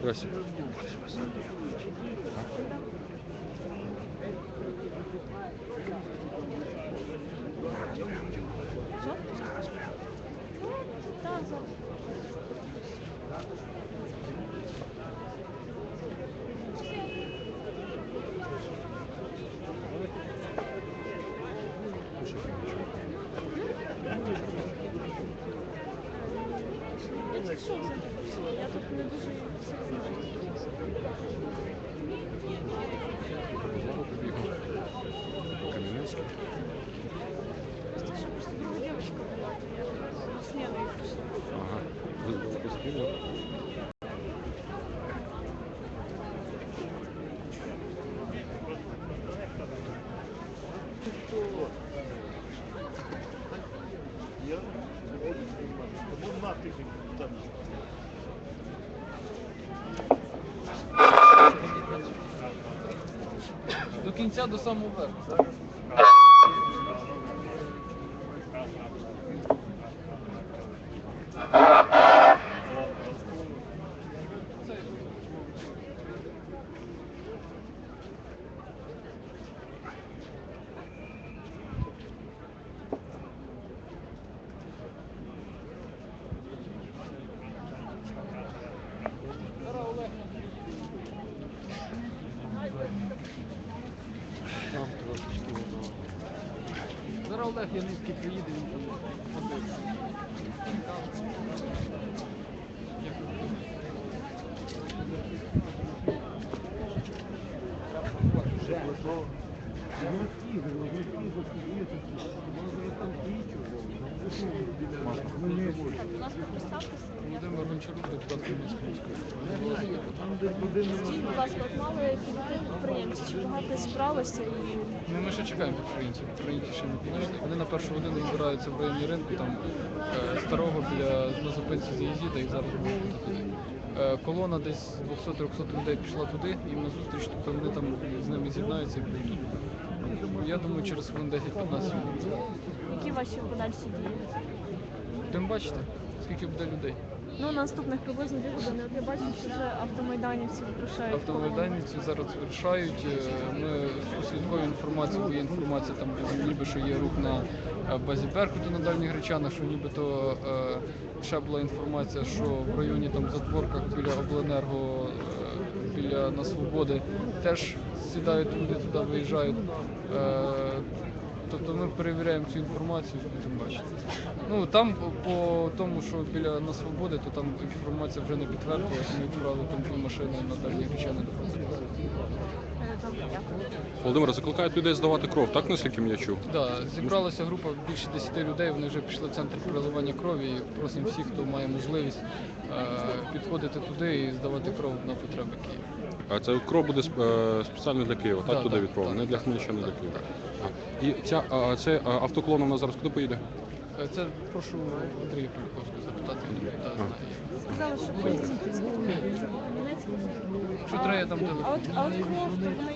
Здрасте. Що? Я тільки До кінця до самого верху. Олег Яницький приїде, він там подивиться. Так, Ну, ми ще чекаємо підприємців. Підприємці ще не підійшли. Вони на першу годину збираються в районі ринку, там старого біля на зупинці заїзді, їх зараз будуть туди. Колона десь 200-300 людей пішла туди, їм на зустріч, тобто вони там з ними з'єднаються і прийдуть. Я думаю, через хвилин 10-15 будуть. які ваші подальші дії? Будемо бачити, скільки буде людей. Ну, наступних приблизно дві години. От я бачу, що вже автомайданівці вирушають. Автомайданівці зараз вирішають. Е, Ми інформацію, бо є інформація там ніби що є рух на е, базі Беркуту на дальніх речанах, що нібито е, ще була інформація, що в районі там затворках біля обленерго, е, біля на свободи теж сідають люди туди, виїжджають. Тобто ми перевіряємо цю інформацію, будемо бачити. Ну там по, тому, що біля на свободи, то там інформація вже не підтвердилася, ми відправили там машини на дальні речани до процесу. Е, Добре, дякую. Володимир, закликають людей здавати кров, так наскільки я чув? Да, зібралася група більше 10 людей. Вони вже пішли в центр переливання крові. І просимо всіх, хто має можливість е, підходити туди і здавати кров на потреби Києва. А це кров буде е, спеціально для Києва, так Да, туди да, відправлено, не для Хмельниччини, не для Києва. так. І ця а, це автоклон у нас зараз куди поїде? Е, Це прошу Андрія Поліковського запитати, він да, знає. Сказали, що поліція підзвонила. Це Кам'янецький. Що треба я там А от, а от кров, то вона